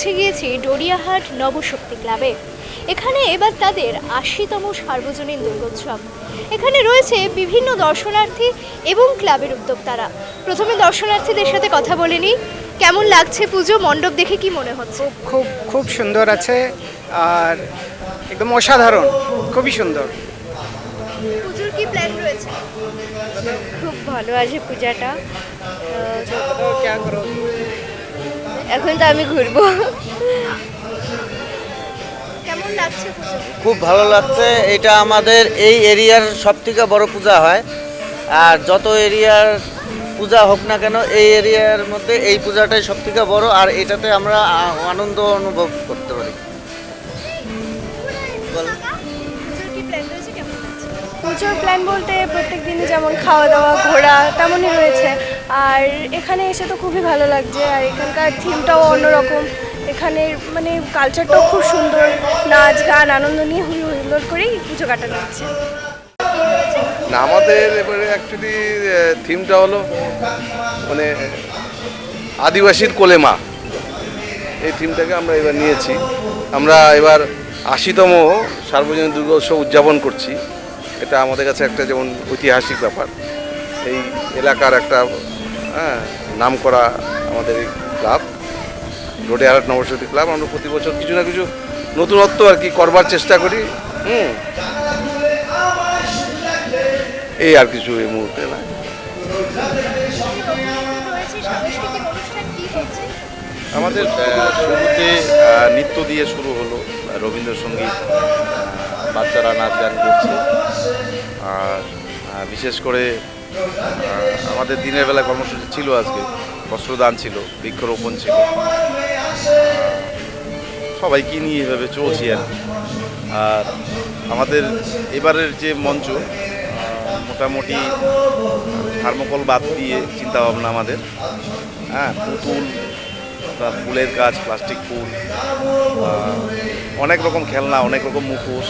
পৌঁছে গিয়েছি ডরিয়াহাট নবশক্তি ক্লাবে। এখানে এবার তাদের আশিতম সার্বজনীন দুর্গোৎসব। এখানে রয়েছে বিভিন্ন দর্শনার্থী এবং ক্লাবের উদ্যোক্তারা। প্রথমে দর্শনার্থীদের সাথে কথা বলে নিই। কেমন লাগছে পুজো? মণ্ডপ দেখে কি মনে হচ্ছে? খুব খুব সুন্দর আছে। আর একদম অসাধারণ। খুবই সুন্দর। পুজোর কি প্ল্যান রয়েছে? খুব ভালো আছে পূজাটা। এখন তো আমি ঘুরবো। কেমন লাগছে খুব ভালো লাগছে। এটা আমাদের এই এরিয়ার সব থেকে বড় পূজা হয়। আর যত এরিয়ার পূজা হোক না কেন এই এরিয়ার মধ্যে এই পূজাটাই সব থেকে বড়। আর এটাতে আমরা আনন্দ অনুভব করতে পারি। পুজোর প্ল্যান বলতে প্রত্যেক দিনই যেমন খাওয়া দাওয়া ঘোরা তেমনই রয়েছে। আর এখানে এসে তো খুবই ভালো লাগছে, আর এখানকার থিমটাও অন্যরকম। এখানের মানে কালচারটাও খুব সুন্দর, নাচ, গান, আনন্দ নিয়ে হুই হুল্লোড় করেই পুজো কাটানো হচ্ছে। না, আমাদের এবারে অ্যাকচুয়ালি থিমটা হলো মানে আদিবাসীর কোলেমা এই থিমটাকে আমরা এবার নিয়েছি। আমরা এবার আশিতম সার্বজনীন দুর্গোৎসব উদযাপন করছি। এটা আমাদের কাছে একটা যেমন ঐতিহাসিক ব্যাপার। এই এলাকার একটা হ্যাঁ নাম করা আমাদের এই ক্লাব। রোডে আরাট নবসতী ক্লাব। আমরা প্রতি বছর কিছু না কিছু নতুনত্ব আর কি করবার চেষ্টা করি। হুম। এই আর কিছু এই মুহূর্তে না। আমাদের শুরুতে নৃত্য দিয়ে শুরু হলো। রবীন্দ্রসঙ্গীত বাচ্চারা নাচ গান করছে। আর বিশেষ করে আমাদের দিনের বেলা কর্মসূচি ছিল আজকে। বস্ত্রদান ছিল, বৃক্ষরোপণ ছিল। সবাইকে নিয়ে এভাবে চলছি আর। আর আমাদের এবারের যে মঞ্চ মোটামুটি থার্মোকল বাদ দিয়ে চিন্তা ভাবনা আমাদের। হ্যাঁ পুতুল বা ফুলের কাজ প্লাস্টিক ফুল অনেক রকম খেলনা, অনেক রকম মুখোশ,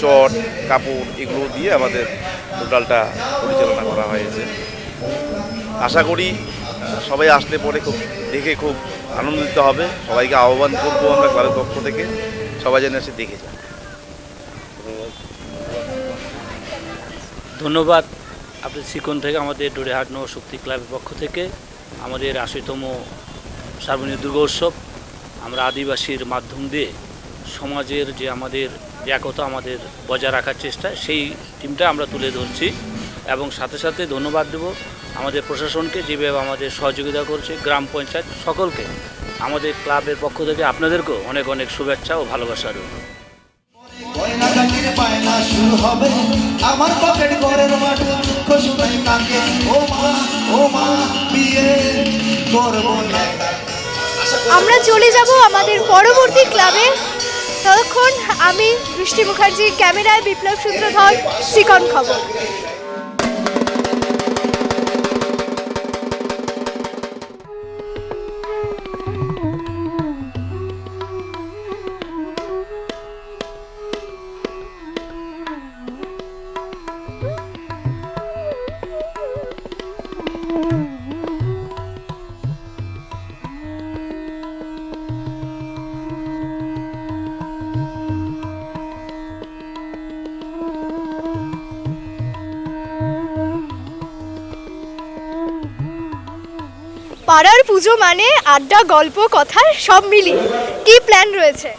চট, কাপড়, এগুলো দিয়ে আমাদের টোটালটা পরিচালনা করা হয়েছে। আশা করি সবাই আসলে পরে খুব, দেখে খুব আনন্দিত হবে। সবাইকে আহ্বান করব আমরা ক্লাবের পক্ষ থেকে। সবাই যেন এসে দেখে যায় ধন্যবাদ। আপনি সিকন থেকে আমাদের ডোরেহাট নবশক্তি ক্লাবের পক্ষ থেকে। আমাদের আশিতম সার্বজনীন দুর্গোৎসব। আমরা আদিবাসীর মাধ্যম দিয়ে সমাজের যে আমাদের একতা আমাদের বজায় রাখার চেষ্টা সেই টিমটা আমরা তুলে ধরছি। এবং সাথে সাথে ধন্যবাদ দেব আমাদের প্রশাসনকে যেভাবে আমাদের সহযোগিতা করছে গ্রাম পঞ্চায়েত সকলকে। আমাদের ক্লাবের পক্ষ থেকে আপনাদেরকেও অনেক অনেক শুভেচ্ছা ও ভালোবাসা রইল। গয়নাগাটির বায়না শুরু হবে। আমার পকেট ঘরের মাঠে দুঃখ কাকে? ও মা ও মা বিয়ে করব না। আমরা চলে যাব আমাদের পরবর্তী ক্লাবে। ততক্ষণ আমি বৃষ্টি মুখার্জি ক্যামেরায় বিপ্লব সূত্রধর শ্রীকন খবর। পাড়ার পুজো মানে আড্ডা গল্প কথা সব মিলিয়ে। কি প্ল্যান রয়েছে?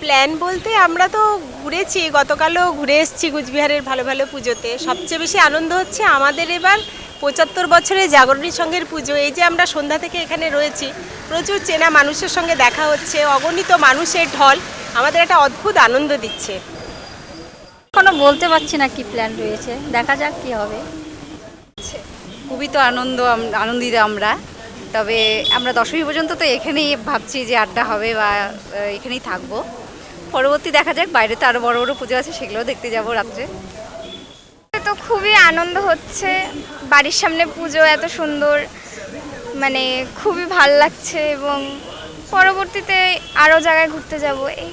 প্ল্যান বলতে আমরা তো ঘুরেছি গতকালও ঘুরে এসেছি কুচবিহারের ভালো ভালো পুজোতে। সবচেয়ে বেশি আনন্দ হচ্ছে আমাদের এবার পঁচাত্তর বছরের জাগরণী সংঘের পুজো। এই যে আমরা সন্ধ্যা থেকে এখানে রয়েছি প্রচুর চেনা মানুষের সঙ্গে দেখা হচ্ছে অগণিত মানুষের ঢল আমাদের একটা অদ্ভুত আনন্দ দিচ্ছে। এখনও বলতে পারছি না কি প্ল্যান রয়েছে। দেখা যাক কি হবে। খুবই তো আনন্দ আনন্দিত আমরা। তবে আমরা দশমী পর্যন্ত তো এখানেই ভাবছি যে আড্ডা হবে বা এখানেই থাকব। পরবর্তী দেখা যাক, বাইরে তো আরও বড় বড় পুজো আছে, সেগুলোও দেখতে যাব রাত্রে। তো খুবই আনন্দ হচ্ছে। বাড়ির সামনে পুজো এত সুন্দর মানে খুবই ভালো লাগছে এবং পরবর্তীতে আরও জায়গায় ঘুরতে যাব। এই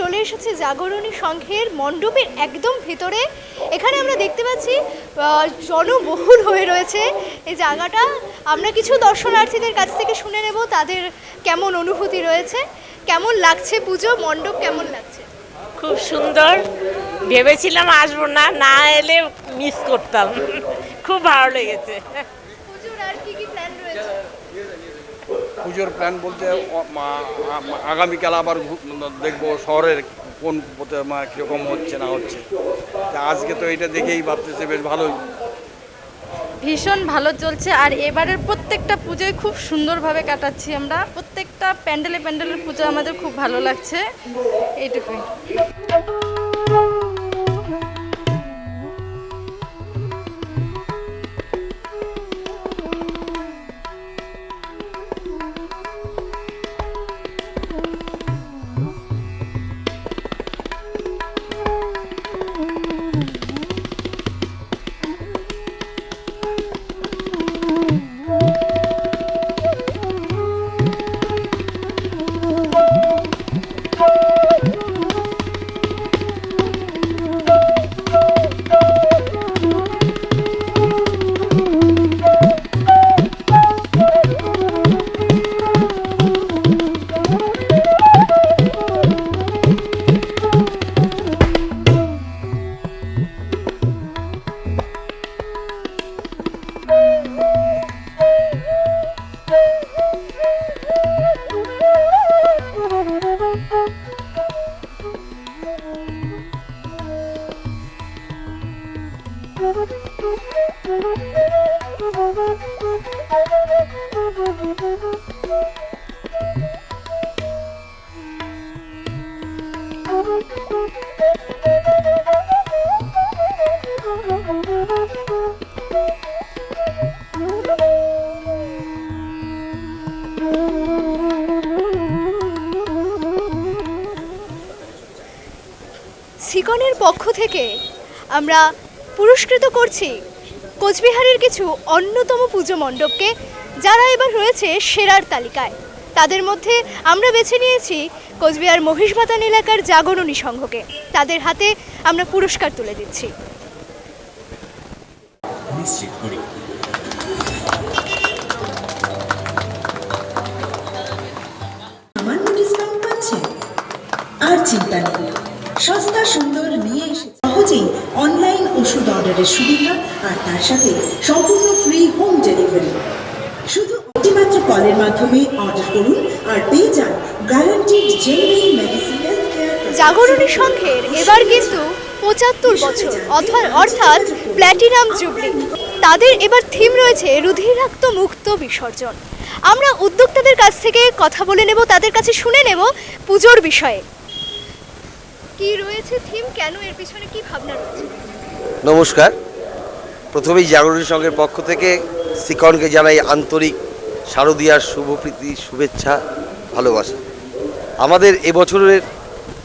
চলে এসেছে জাগরণী সংঘের মণ্ডপের একদম ভিতরে। এখানে আমরা দেখতে পাচ্ছি জনবহুল হয়ে রয়েছে এই জায়গাটা। আমরা কিছু দর্শনার্থীদের কাছ থেকে শুনে নেব তাদের কেমন অনুভূতি রয়েছে, কেমন লাগছে পুজো, মণ্ডপ কেমন লাগছে? খুব সুন্দর। ভেবেছিলাম আসব না না এলে মিস করতাম। খুব ভালো লেগেছে পুজোর আর কি কি প্ল্যান রয়েছে পুজোর প্ল্যান বলতে আগামীকাল আবার দেখব শহরের কোন পথে- মা কীরকম হচ্ছে, না হচ্ছে। তা আজকে তো এটা দেখেই ভাবতেছে, বেশ ভালোই। ভীষণ ভালো চলছে, আর এবারের প্রত্যেকটা পুজোয় খুব সুন্দরভাবে কাটাচ্ছি আমরা। প্রত্যেকটা প্যান্ডেলে প্যান্ডেলের পুজো আমাদের খুব ভালো লাগছে। এইটুকুই। সিকনের পক্ষ থেকে আমরা পুরস্কৃত করছি কোচবিহারের কিছু অন্যতম পুজো মণ্ডপকে যারা এবার রয়েছে সেরার তালিকায়। তাদের মধ্যে আমরা বেছে নিয়েছি কোচবিহার মহিষবাতান এলাকার জাগরণী সংঘকে। তাদের হাতে আমরা পুরস্কার তুলে দিচ্ছি। নিশ্চিত করি। আর চিন্তা নেই। সস্তা, সুন্দর নিয়ে এসে সহজেই অনলাইন ওষুধ অর্ডারের সুবিধা আর তার সাথে সম্পূর্ণ ফ্রি হোম ডেলিভারি শুধু একটি মাত্র কলের মাধ্যমে অর্ডার করুন আর পেয়ে যান গ্যারান্টিড জেনুইন মেডিসিন জাগরণী সংঘের এবার কিন্তু পঁচাত্তর বছর অর্থাৎ অর্থাৎ প্ল্যাটিনাম জুবলি তাদের এবার থিম রয়েছে রুধিরাক্ত মুক্ত বিসর্জন। আমরা উদ্যোক্তাদের কাছ থেকে কথা বলে নেব, তাদের কাছে শুনে নেব পুজোর বিষয়ে। কি রয়েছে থিম? কেন এর পিছনে কি ভাবনা রয়েছে? নমস্কার। প্রথমেই জাগরণী সংঘের পক্ষ থেকে সিকনকে জানাই আন্তরিক শারদীয়ার শুভপ্রীতি শুভেচ্ছা, ভালোবাসা। আমাদের এবছরের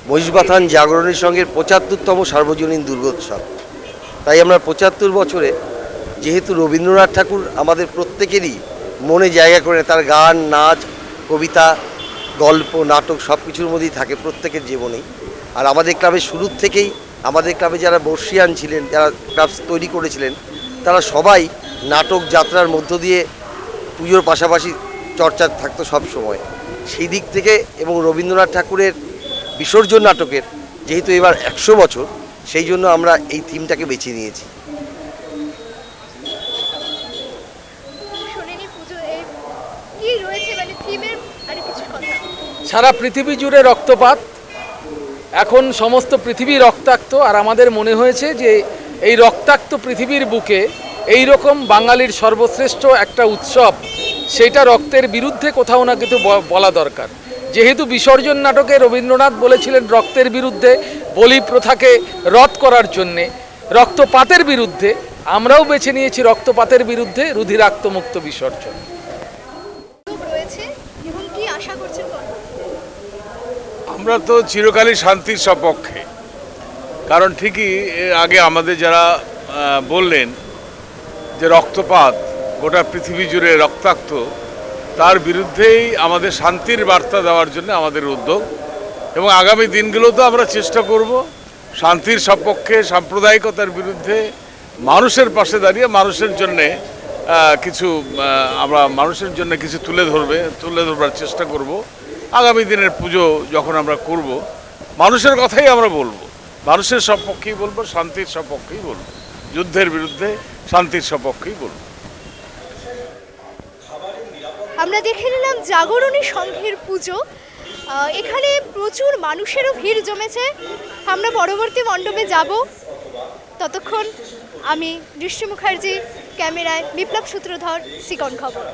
মহিষবাথান জাগরণী সংঘের পঁচাত্তরতম সার্বজনীন দুর্গোৎসব। তাই আমরা পঁচাত্তর বছরে যেহেতু রবীন্দ্রনাথ ঠাকুর আমাদের প্রত্যেকেরই মনে জায়গা করে তার গান, নাচ, কবিতা, গল্প, নাটক সব কিছুর মধ্যেই থাকে প্রত্যেকের জীবনেই। আর আমাদের ক্লাবের শুরুর থেকেই আমাদের ক্লাবে যারা বর্ষিয়ান ছিলেন যারা ক্লাব তৈরি করেছিলেন তারা সবাই নাটক যাত্রার মধ্য দিয়ে পুজোর পাশাপাশি চর্চা থাকতো সব সময়। সেই দিক থেকে এবং রবীন্দ্রনাথ ঠাকুরের বিসর্জন নাটকের যেহেতু এবার একশো বছর সেই জন্য আমরা এই থিমটাকে বেছে নিয়েছি। শোনেনি পুজো এই কি রয়েছে মানে থিমের আর কিছু কথা। সারা পৃথিবী জুড়ে রক্তপাত এখন সমস্ত পৃথিবী রক্তাক্ত, আর আমাদের মনে হয়েছে যে এই রক্তাক্ত পৃথিবীর বুকে এই রকম বাঙালির সর্বশ্রেষ্ঠ একটা উৎসব, সেটা রক্তের বিরুদ্ধে কোথাও না ব- বলা দরকার। যেহেতু বিসর্জন নাটকে রবীন্দ্রনাথ বলেছিলেন রক্তের বিরুদ্ধে বলি প্রথাকে রদ করার জন্যে, রক্তপাতের বিরুদ্ধে আমরাও বেছে নিয়েছি রক্তপাতের বিরুদ্ধে রুধিরাক্তমুক্ত বিসর্জন উদ্যোগ রয়েছে এবং কি আশা করছেন বলো আমরা তো চিরকালই শান্তির সপক্ষে। কারণ ঠিকই আগে আমাদের যারা বললেন যে রক্তপাত, গোটা পৃথিবী জুড়ে রক্তাক্ত, তার বিরুদ্ধেই আমাদের শান্তির বার্তা দেওয়ার জন্য আমাদের উদ্যোগ। এবং আগামী দিনগুলোতে আমরা চেষ্টা করব শান্তির সপক্ষে, সাম্প্রদায়িকতার বিরুদ্ধে, মানুষের পাশে দাঁড়িয়ে, মানুষের জন্যে কিছু আমরা মানুষের জন্য কিছু তুলে ধরবে, তুলে ধরবার চেষ্টা করব। আগামী দিনের পুজো যখন আমরা করব, মানুষের কথাই আমরা বলব। মানুষের সপক্ষেই বলব, শান্তির সপক্ষেই বলব। যুদ্ধের বিরুদ্ধে শান্তির সপক্ষেই বলব। আমরা দেখে নিলাম জাগরণী সংঘের পুজো। এখানে প্রচুর মানুষেরও ভিড় জমেছে। আমরা পরবর্তী মণ্ডপে যাব। ততক্ষণ আমি দৃষ্টি মুখার্জি ক্যামেরায় বিপ্লব সূত্রধর সিকন খবর।